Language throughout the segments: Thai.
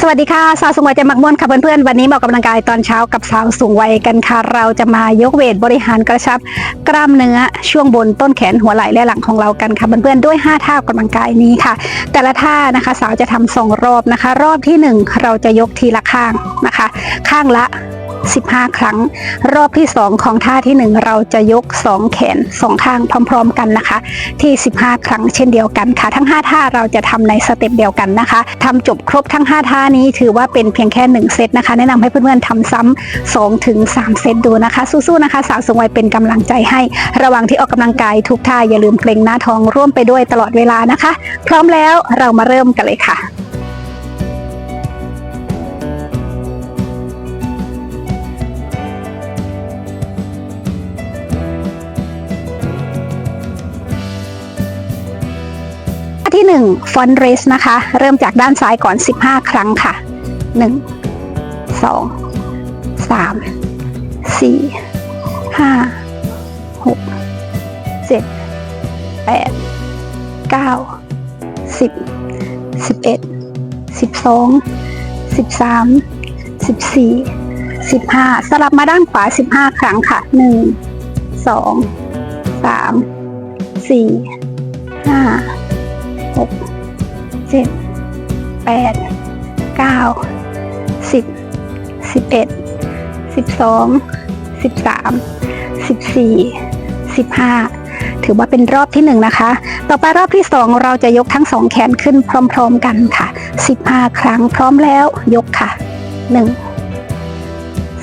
สวัสดีค่ะสาวสูงวัยจะมักม่วนค่ะเพื่อนๆวันนี้มาออกกำลังกายตอนเช้ากับสาวสูงวัยกันค่ะ เราจะมายกเวทบริหารกระชับ กล้ามเนื้อช่วงบนต้นแขนหัวไหล่และหลังของเรากันค่ะเพื่อนๆด้วย 5 ท่าออกกำลังกายนี้ค่ะ แต่ละท่านะคะสาวจะทำสองรอบนะคะ รอบที่หนึ่งเราจะยกทีละข้างนะคะ ข้างละ 15 ครั้ง รอบที่ 2 ของท่าทีหนึ่1 เราจะยก 2 แขน 2 ข้างพร้อม ๆ กันนะคะ ที่ 15 ครั้งเช่นเดียวกันค่ะ ทั้ง 5 ท่าเราจะทำในสเต็ปเดียวกันนะคะทำจบครบทั้ง 5 ท่านี้ถือว่าเป็นเพียงแค่ 1 เซตนะคะ แนะนำให้เพื่อนๆทำซ้ำ2ถึง 3 เซตดูนะคะ สู้ๆนะคะ สาวสูงวัยเป็นกำลังใจให้ ระหว่างที่ออกกำลังกายทุกท่าอย่าลืมเกรงหน้าท้องร่วมไปด้วยตลอดเวลานะคะ พร้อมแล้วเรามาเริ่มกันเลยค่ะ ท่าที่1ฟอนเรสนะคะ เริ่มจากด้านซ้ายก่อน 15 ครั้งค่ะ 1 2 3 4 5 6 7 8 9 10 11 12 13 14 15 สลับมาด้านขวา 15 ครั้งค่ะ 1 2 3 4 5 หกเจ็ดแปดเก้าสิบสิบเอ็ดสิบสองสิบสามสิบสี่สิบห้าถือว่าเป็นรอบที่หนึ่งนะคะ ต่อไปรอบที่สองเราจะยกทั้งสองแขนขึ้นพร้อมๆกันค่ะสิบห้าครั้งพร้อมแล้วยกค่ะหนึ่ง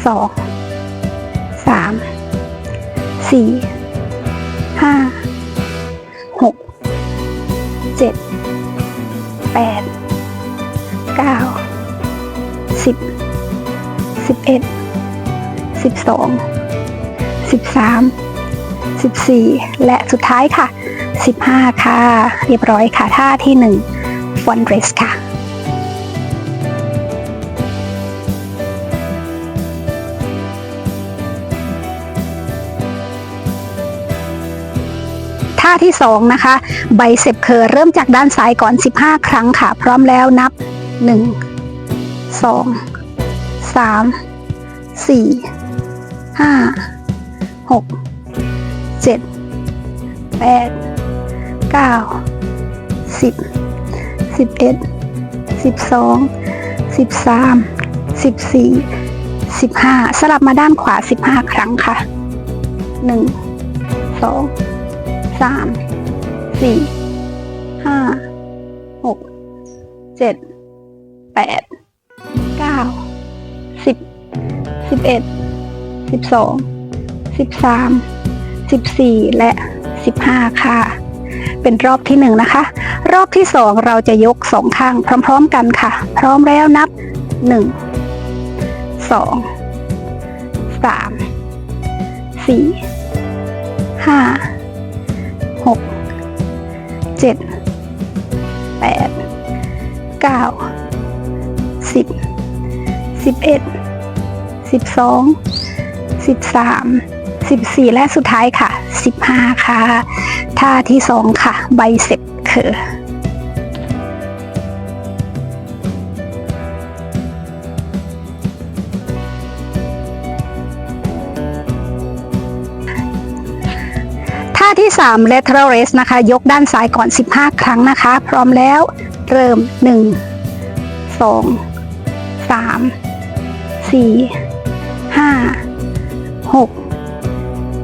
สองสามสี่ห้า เจ็ดแปดเก้าสิบสิบเอ็ดสิบสองสิบสามสิบสี่และสุดท้ายค่ะสิบห้าค่ะ เรียบร้อยค่ะท่าที่หนึ่งฟอนเรสค่ะ ท่าที่สองนะคะไบเซปเคอร์เริ่มจากด้านซ้ายก่อน 15 ครั้งค่ะ พร้อมแล้วนับ 1 2 3 4 5 6 7 8 9 10 11 12 13 14 15 สลับมาด้านขวา 15 ครั้งค่ะ 1 2 สามสี่ห้าหกเจ็ดแปดเก้าสิบสิบเอ็ดสิบสองสิบสามสิบสี่และสิบห้าค่ะ เป็นรอบที่หนึ่งนะคะ รอบที่สองเราจะยกสองข้างพร้อมๆกันค่ะ พร้อมแล้วนับหนึ่งสองสามสี่ห้า หกเจ็ดแปดเก้าสิบสิบเอ็ดสิบสองสิบสามสิบสี่และสุดท้ายค่ะสิบห้าค่ะท่าที่สองค่ะ ใบเซ็ปเคอ ท่าที่3 lateral raise นะคะ ยกด้านซ้ายก่อน 15 ครั้งนะคะ พร้อมแล้ว เริ่ม 1 2 3 4 5 6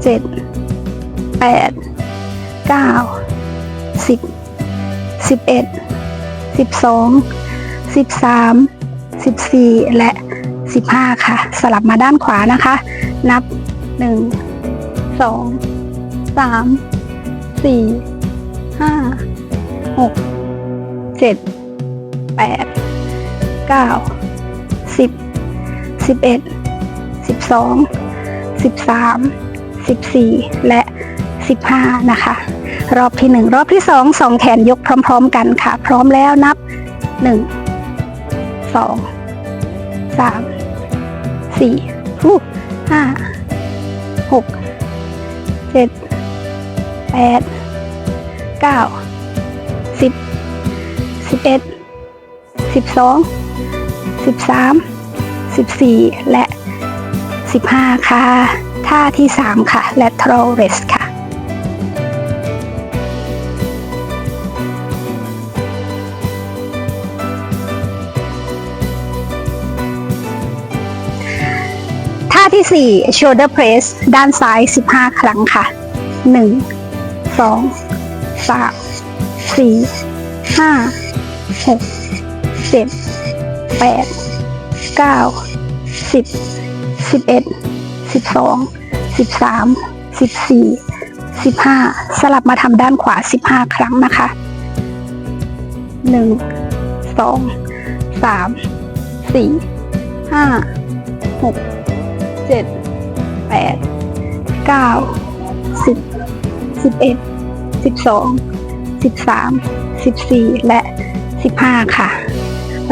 7 8 9 10 11 12 13 14 และ 15 ค่ะ สลับมาด้านขวานะคะ นับ 1 2 สามสี่ห้าหกเจ็ดแปดเก้าสิบสิบเอ็ดสิบสองสิบสามสิบสี่และสิบห้านะคะ รอบที่หนึ่งรอบที่สองสองแขนยกพร้อม ๆ กันค่ะ พร้อมแล้วนับหนึ่งสองสามสี่ห้าหกเจ็ด แปดเก้าสิบสิบเอ็ดสิบสองสิบสามสิบสี่และสิบห้าค่ะ ท่าที่สามค่ะ lateral rest ค่ะท่าที่สี่ shoulder press ด้านซ้าย 15 ครั้งค่ะ 1 สองสามสี่ห้าหกเจ็ดแปดเก้าสิบสิบเอ็ดสิบสองสิบสามสิบสี่สิบห้าสลับมาทำด้านขวาสิบห้าครั้งนะคะหนึ่งสองสามสี่ห้าหกเจ็ดแปดเก้าสิบสิบเอ็ด สิบสองสิบสามสิบสี่และสิบห้าค่ะ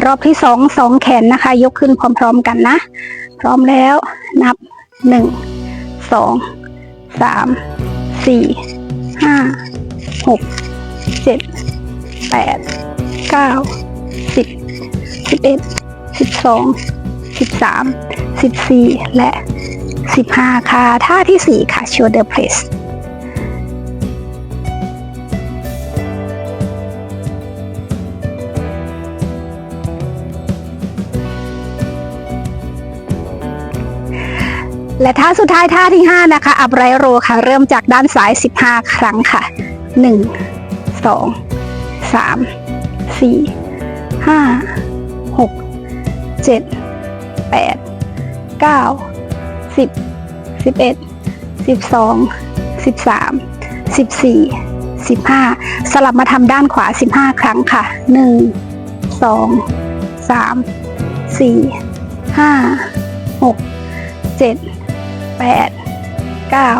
รอบที่สองสองแขนนะคะ ยกขึ้นพร้อมๆกันนะ พร้อมแล้วนับหนึ่งสองสามสี่ห้าหกเจ็ดแปดเก้าสิบสิบเอ็ดสิบสองสิบสามสิบสี่และสิบห้าค่ะ ท่าที่สี่ค่ะ shoulder press และท่าสุดท้ายท่าที่ 5 นะคะ อัพไรโรค่ะ เริ่มจากด้านซ้าย 15 ครั้งค่ะ 1 2 3 4 5 6 7 8 9 10 11 12 13 14 15 สลับมาทำด้านขวา 15 ครั้งค่ะ 1 2 3 4 5 6เจ็ด แปดเก้า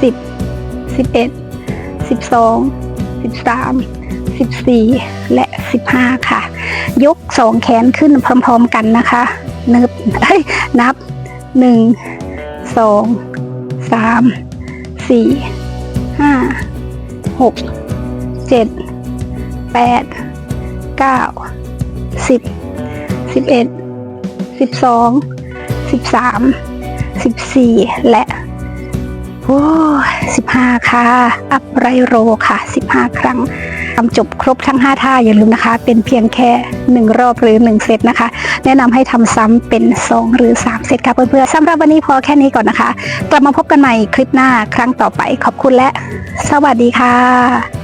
สิบสิบเอ็ดสิบสองสิบสามสิบสี่และสิบห้าค่ะ ยกสองแขนขึ้นพร้อมๆกันนะคะนึบเอ้ยนับหนึ่งสองสามสี่ห้าหกเจ็ดแปดเก้าสิบสิบเอ็ดสิบสองสิบสาม สิบสี่และโอ้สิบห้าค่ะ อัพไรโรค่ะสิบห้าครั้งทำจบครบทั้ง 5 ท่าอย่าลืมนะคะ เป็นเพียงแค่ 1 รอบหรือ 1 เซตนะคะ แนะนำให้ทำซ้ำเป็น 2 หรือ 3 เซตค่ะเพื่อนๆสำหรับวันนี้พอแค่นี้ก่อนนะคะ กลับมาพบกันใหม่คลิปหน้าครั้งต่อไปขอบคุณและ สวัสดีค่ะ